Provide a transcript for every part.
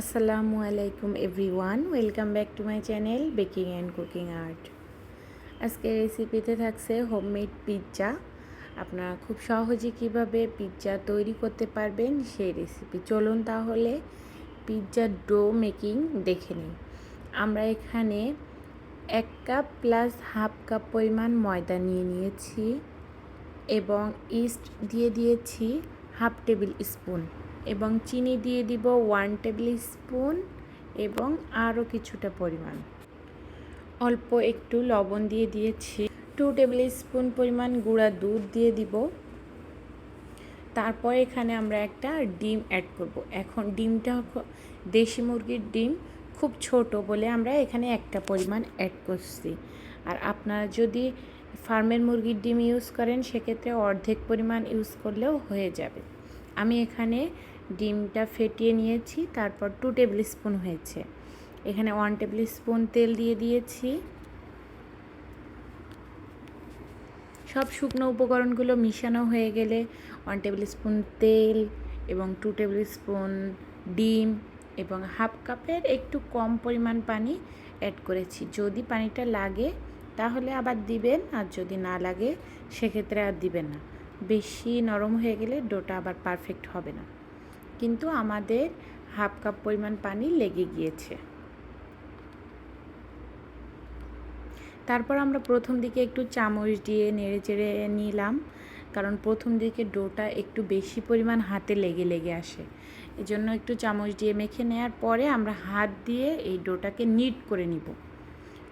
আসসালামু আলাইকুম everyone, welcome back to my channel baking and cooking art. আজকে রেসিপিতে থাকছে হোমমেড পিৎজা আপনারা খুব সহজে কীভাবে পিৎজা তৈরি করতে পারবেন সেই রেসিপি চলুন তাহলে পিৎজা ডো মেকিং দেখে নিই। আমরা এখানে এক কাপ প্লাস হাফ কাপ পরিমাণ ময়দা নিয়ে নিয়েছি এবং ইস্ট দিয়ে দিয়েছি হাফ টেবিল স্পুন এবং চিনি দিয়ে দিব ওয়ান টেবিল স্পুন এবং আরও কিছুটা পরিমাণ। অল্প একটু লবণ দিয়ে দিয়েছি। টু টেবিল স্পুন পরিমাণ গুঁড়া দুধ দিয়ে দিব। তারপর এখানে আমরা একটা ডিম অ্যাড করব। এখন ডিমটা দেশি মুরগির ডিম খুব ছোট বলে আমরা এখানে একটা পরিমাণ অ্যাড করছি। আর আপনারা যদি ফার্মের মুরগির ডিম ইউজ করেন, সেক্ষেত্রে অর্ধেক পরিমাণ ইউজ করলেও হয়ে যাবে। আমি এখানে ডিমটা ফেটিয়ে নিয়েছি, তারপর টু টেবিল স্পুন হয়েছে। এখানে ওয়ান টেবিল স্পুন তেল দিয়ে দিয়েছি। সব শুকনো উপকরণগুলো মিশানো হয়ে গেলে ওয়ান টেবিল স্পুন তেল এবং টু টেবিল স্পুন ডিম এবং হাফ কাপের একটু কম পরিমাণ পানি অ্যাড করেছি। যদি পানিটা লাগে, তাহলে আবার দিবেন, আর যদি না লাগে, সেক্ষেত্রে আর দিবেন না। বেশি নরম হয়ে গেলে ডোটা আবার পারফেক্ট হবে না। কিন্তু আমাদের হাফ কাপ পরিমাণ পানি লেগে গিয়েছে। তারপর আমরা প্রথম দিকে একটু চামচ দিয়ে নেড়ে চেড়ে নিলাম, কারণ প্রথম দিকে ডোটা একটু বেশি পরিমাণ হাতে লেগে লেগে আসে। এজন্য একটু চামচ দিয়ে মেখে নেওয়ার পরে আমরা হাত দিয়ে এই ডোটাকে নিট করে নিব।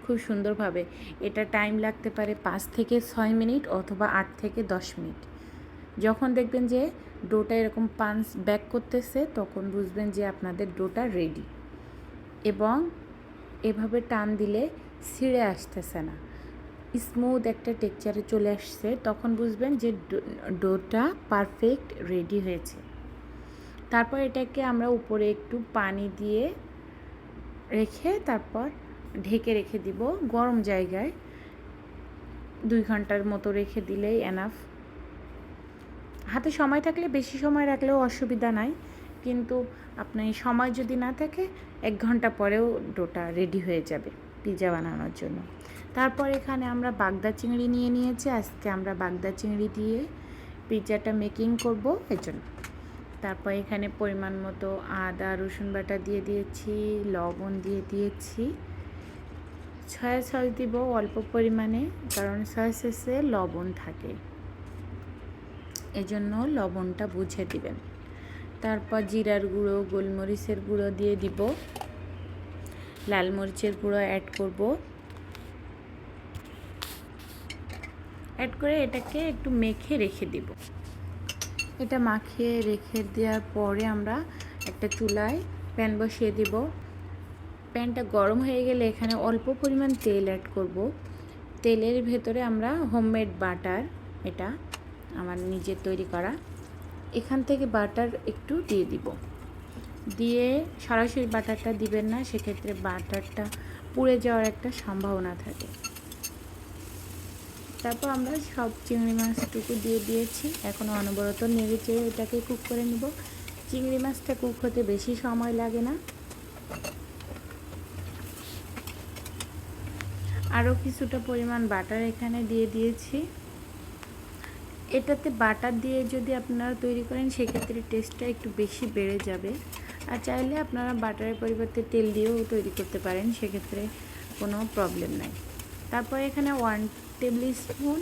খুব সুন্দরভাবে। এটা টাইম লাগতে পারে পাঁচ থেকে ছয় মিনিট অথবা আট থেকে দশ মিনিট। যখন দেখবেন যে ডোটা এরকম পাঞ্চ ব্যাক করতেছে, তখন বুঝবেন যে আপনাদের ডোটা রেডি এবং এভাবে টান দিলে ছিঁড়ে আসতেছে না। স্মুথ একটা টেক্সচারে চলে আসছে, তখন বুঝবেন যে ডোটা পারফেক্ট রেডি হয়েছে। তারপর এটাকে আমরা উপরে একটু পানি দিয়ে রেখে তারপর ঢেকে রেখে দিব। গরম জায়গায় দুই ঘণ্টার মতো রেখে দিলেই এনাফ হাতে সময় থাকলে, বেশি সময় রাখলেও অসুবিধা নাই। কিন্তু আপনি সময় যদি না থাকে, এক ঘণ্টা পরেও ডোটা রেডি হয়ে যাবে পিৎজা বানানোর জন্য। তারপর এখানে আমরা বাগদা চিংড়ি নিয়ে নিয়েছি। আজকে আমরা বাগদা চিংড়ি দিয়ে পিৎজাটা মেকিং করব এর জন্য তারপর এখানে পরিমাণ মতো আদা, রসুন বাটা দিয়ে দিয়েছি, লবণ দিয়ে দিয়েছি। ছয়া সস দিব অল্প পরিমাণে, কারণ সয়া সসে লবণ থাকে। এজন্য লবণটা বুঝে দিবেন। তারপর জিরার গুঁড়ো, গোলমরিচের গুঁড়ো দিয়ে দিব। লাল মরিচের গুঁড়ো অ্যাড করব। অ্যাড করে এটাকে একটু মেখে রেখে দিব। এটা মাখিয়ে রেখে দেওয়ার পরে আমরা একটা চুলায় প্যান বসিয়ে দিব। প্যানটা গরম হয়ে গেলে এখানে অল্প পরিমাণ তেল অ্যাড করব। তেলের ভেতরে আমরা হোমমেড বাটার এটা আমার নিজের তৈরি করা। এখান থেকে বাটার একটু দিয়ে দিব। দিয়ে সরাসরি বাটারটা দিবেন না, সেক্ষেত্রে বাটারটা পুড়ে যাওয়ার একটা সম্ভাবনা থাকে। তারপর আমরা সব চিংড়ি মাছটুকু দিয়ে দিয়েছি। এখন অনবরত নেড়ে চেড়ে এটাকে কুক করে নিব। চিংড়ি মাছটা কুক হতে বেশি সময় লাগে না। আরও কিছুটা পরিমাণ বাটার এখানে দিয়ে দিয়েছি। এটাতে বাটার দিয়ে যদি আপনারা তৈরি করেন, সেক্ষেত্রে টেস্টটা একটু বেশি বেড়ে যাবে। আর চাইলে আপনারা বাটারের পরিবর্তে তেল দিয়েও তৈরি করতে পারেন, সেক্ষেত্রে কোনো প্রবলেম নাই। তারপর এখানে ওয়ান টেবিল স্পুন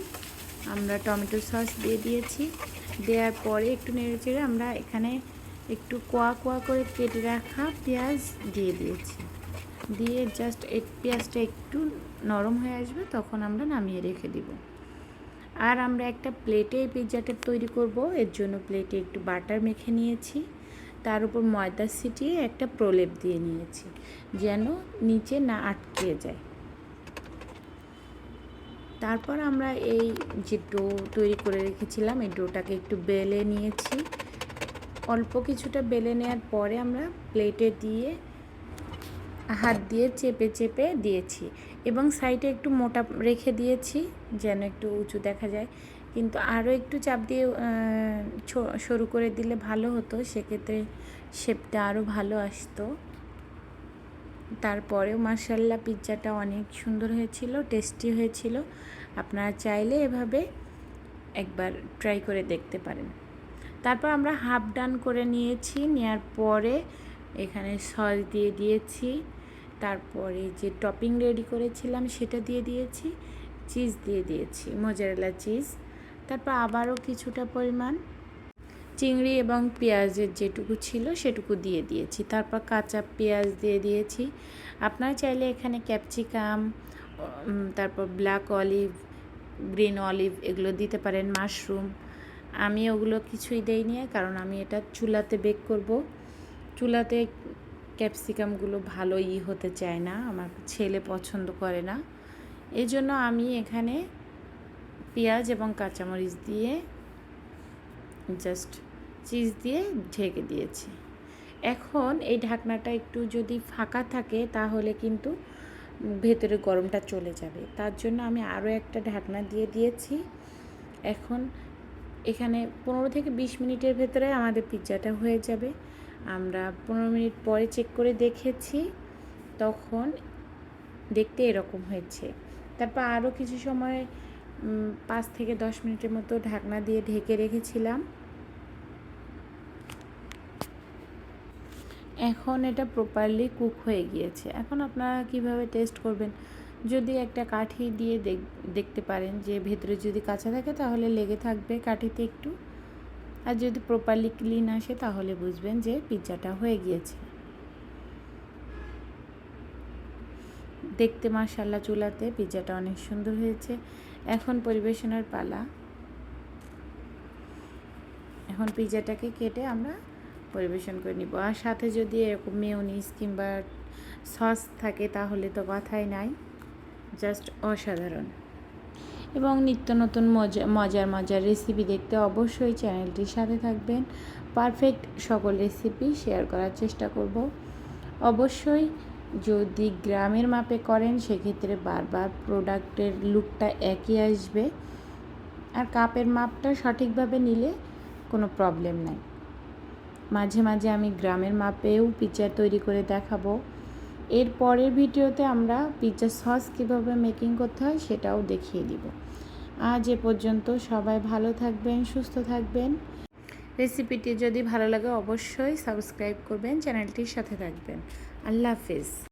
আমরা টমেটো সস দিয়ে দিয়েছি। দেওয়ার পরে একটু নেড়ে চেড়ে আমরা এখানে একটু কোয়া কোয়া করে কেটে রাখা পেঁয়াজ দিয়ে দিয়েছি। দিয়ে জাস্ট পেঁয়াজটা একটু নরম হয়ে আসবে, তখন আমরা নামিয়ে রেখে দিব। আর আমরা একটা প্লেটে এই পিৎজাটা তৈরি করব। এর জন্য প্লেটে একটু বাটার মেখে নিয়েছি। তার উপর ময়দা ছিটিয়ে একটা প্রলেপ দিয়ে নিয়েছি, যেন নিচে না আটকে যায়। তারপর আমরা এই যে ডো তৈরি করে রেখেছিলাম, এই ডোটাকে একটু বেলে নিয়েছি। অল্প কিছুটা বেলে নেওয়ার পরে আমরা প্লেটে দিয়ে হাত দিয়ে চেপে চেপে দিয়েছি এবং সাইডে একটু মোটা রেখে দিয়েছি যেন একটু উঁচু দেখা যায়। কিন্তু আরও একটু চাপ দিয়ে সরু করে দিলে ভালো হতো। সেক্ষেত্রে শেপটা আরও ভালো আসতো। তারপরেও মার্শাল্লাহ পিৎজাটা অনেক সুন্দর হয়েছিল টেস্টি হয়েছিল। আপনারা চাইলে এভাবে একবার ট্রাই করে দেখতে পারেন। তারপর আমরা হাফ ডান করে নিয়েছি। নেওয়ার পরে এখানে সস দিয়ে দিয়েছি। তারপরে যে টপিং রেডি করেছিলাম সেটা দিয়ে দিয়েছি চিজ দিয়ে দিয়েছি মোজারেলা চিজ তারপর আবারও কিছুটা পরিমাণ চিংড়ি এবং পেঁয়াজের যেটুকু ছিল সেটুকু দিয়ে দিয়েছি, তারপর কাঁচা পেঁয়াজ দিয়ে দিয়েছি, আপনারা চাইলে এখানে ক্যাপসিকাম তারপর ব্ল্যাক অলিভ গ্রিন অলিভ এগুলো দিতে পারেন মাশরুম আমি ওগুলো কিছুই দেইনি কারণ আমি এটা চুলাতে বেক করব, চুলাতে ক্যাপসিকামগুলো ভালো ই হতে চায় না, আমার ছেলে পছন্দ করে না। এই জন্য আমি এখানে পেঁয়াজ এবং কাঁচামরিচ দিয়ে জাস্ট চিজ দিয়ে ঢেকে দিয়েছি। এখন এই ঢাকনাটা একটু যদি ফাঁকা থাকে তাহলে কিন্তু ভেতরে গরমটা চলে যাবে। তার জন্য আমি আরও একটা ঢাকনা দিয়ে দিয়েছি। এখন এখানে পনেরো থেকে বিশ মিনিটের ভেতরে আমাদের পিৎজাটা হয়ে যাবে। আমরা পনেরো মিনিট পরে চেক করে দেখেছি, তখন দেখতে এরকম হয়েছে। তারপর আরও কিছু সময় পাঁচ থেকে দশ মিনিটের মতো ঢাকনা দিয়ে ঢেকে রেখেছিলাম। এখন এটা প্রপারলি কুক হয়ে গিয়েছে। এখন আপনারা কীভাবে টেস্ট করবেন? যদি একটা কাঠি দিয়ে দেখতে পারেন যে ভেতরে যদি কাঁচা থাকে তাহলে লেগে থাকবে কাঠিতে একটু। আর যদি প্রপারলি ক্লিন আসে তাহলে বুঝবেন যে পিৎজাটা হয়ে গিয়েছে। দেখতে মাশাল্লাহ চুলাতে পিৎজাটা অনেক সুন্দর হয়েছে। এখন পরিবেশনের পালা। এখন পিৎজাটাকে কেটে আমরা পরিবেশন করে নিব। আর সাথে যদি এরকম মেয়নিস কিংবা সস থাকে তাহলে তো কথাই নাই। জাস্ট অসাধারণ। এবং নিত্য নতুন মজা, মজার মজার রেসিপি দেখতে অবশ্যই চ্যানেলটির সাথে থাকবেন। পারফেক্ট সকল রেসিপি শেয়ার করার চেষ্টা করব। অবশ্যই যদি গ্রামের মাপে করেন, সেক্ষেত্রে বারবার প্রোডাক্টের লুকটা একই আসবে। আর কাপের মাপটা সঠিকভাবে নিলে কোনো প্রবলেম নাই। মাঝে মাঝে আমি গ্রামের মাপেও পিৎজা তৈরি করে দেখাবো। এর পরের ভিডিওতে আমরা পিৎজা সস কীভাবে মেকিং করতে হয় সেটাও দেখিয়ে দিব। আজ এ পর্যন্ত সবাই ভালো থাকবেন, সুস্থ থাকবেন। রেসিপিটি যদি ভালো লাগে অবশ্যই সাবস্ক্রাইব করবেন চ্যানেলটির সাথে থাকবেন। আল্লাহ হাফিজ।